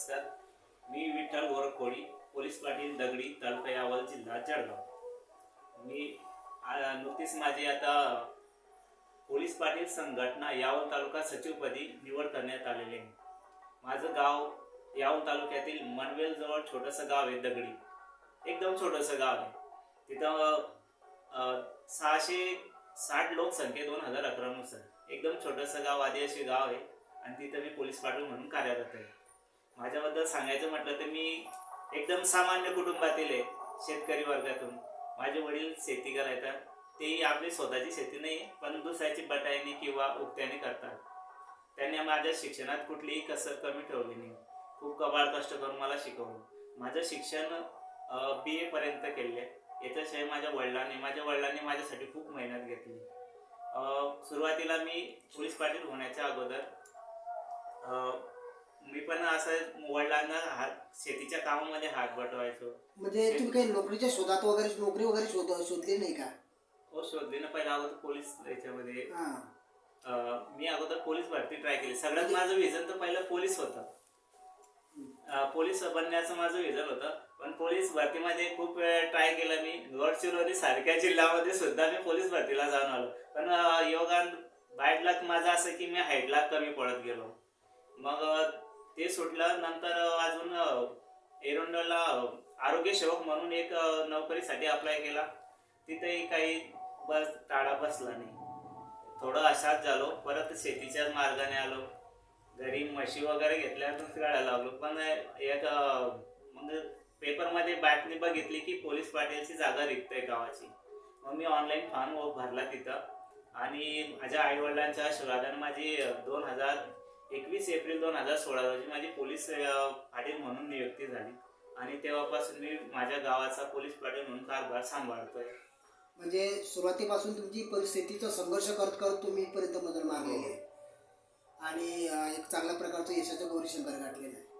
नमस्कार. मी विठ्ठल गोरखोडी पोलीस पाटील दगडी तालुका यावल जिल्हा जळगाव. मी नुकतीच माझी आता पोलीस पाटील संघटना यावल तालुका सचिवपदी निवड करण्यात आलेली आहे. माझं गाव यावल तालुक्यातील मनवेल जवळ छोटंसं गाव आहे दगडी. एकदम छोटंसं गाव आहे. तिथं सहाशे साठ लोकसंख्या दोन हजार अकरानुसार एकदम छोटंसं गाव आदिवासी गाव आहे. आणि तिथं मी पोलीस पाटील म्हणून कार्यरत आहे. माझ्याबद्दल सांगायचं म्हटलं तर मी एकदम सामान्य कुटुंबातील आहे शेतकरी वर्गातून. माझे वडील शेती करायतात तेही आपली स्वतःची शेती नाही पण दुसऱ्याची बटाईने किंवा उक्त्याने करतात. त्यांनी माझ्या शिक्षणात कुठलीही कसर कमी ठेवली नाही. खूप कबाळ कष्ट करून मला शिकवलं. माझं शिक्षण बी ए पर्यंत केले. याच्याशिवाय माझ्या वडिलांनी माझ्या वडिलांनी माझ्यासाठी खूप मेहनत घेतली. सुरुवातीला मी पोलीस पाटील होण्याच्या अगोदर मी पण असं वडिलांना हात शेतीच्या कामामध्ये हात बटवायचो. म्हणजे तुम्ही काही नोकरीच्या शोधात वगैरे नोकरी वगैरे शोध शोधली नाही का? हो शोधले ना. पहिला अगोदर पोलीस याच्यामध्ये. हा. अ, मी अगोदर पोलीस भरती ट्राय केली. सगळ्यात माझं विजन तर पहिलं पोलीस होतं. अ, पोलीस बनण्याचं माझं विजन होतं. पण पोलीस भरतीमध्ये खूप वेळ ट्राय केलं मी. गडचिरोली सारख्या जिल्ह्यामध्ये सुद्धा मी पोलीस भरतीला जाऊन आलो. पण अ, योगान बाईट लक माझं असं की मी हाईटला कमी पडत गेलो. मग अ, ते सुटलं नंतर अजून एरोंडला आरोग्य सेवक म्हणून एक नोकरीसाठी अप्लाय केला. तिथेही काही बस टाळा बसला नाही. थोडं असाच झालो. परत शेतीच्याच मार्गाने आलो. घरी म्हशी वगैरे घेतल्या गाड्या लागलो पण एक मग म्हणजे पेपरमध्ये बातमी बघितली की पोलीस पाटीलची जागा रिक्त आहे गावाची. मग मी ऑनलाईन फॉर्म भरला तिथं. आणि माझ्या आईवडिलांच्या आशीर्वादाने माझी दोन हजार एकवीस एप्रिल दोन हजार सोळा रोजी माझी पोलीस पाटील म्हणून नियुक्ती झाली. आणि तेव्हापासून मी माझ्या गावाचा पोलीस पाटील म्हणून कारभार सांभाळतोय. म्हणजे सुरुवातीपासून तुमची परिस्थितीचा संघर्ष करत करत तुम्ही इथपर्यंत मदत मारलेली आहे. आणि अं, एक चांगल्या प्रकारचं यशाचं गौरी शंकर गाठलेलं आहे.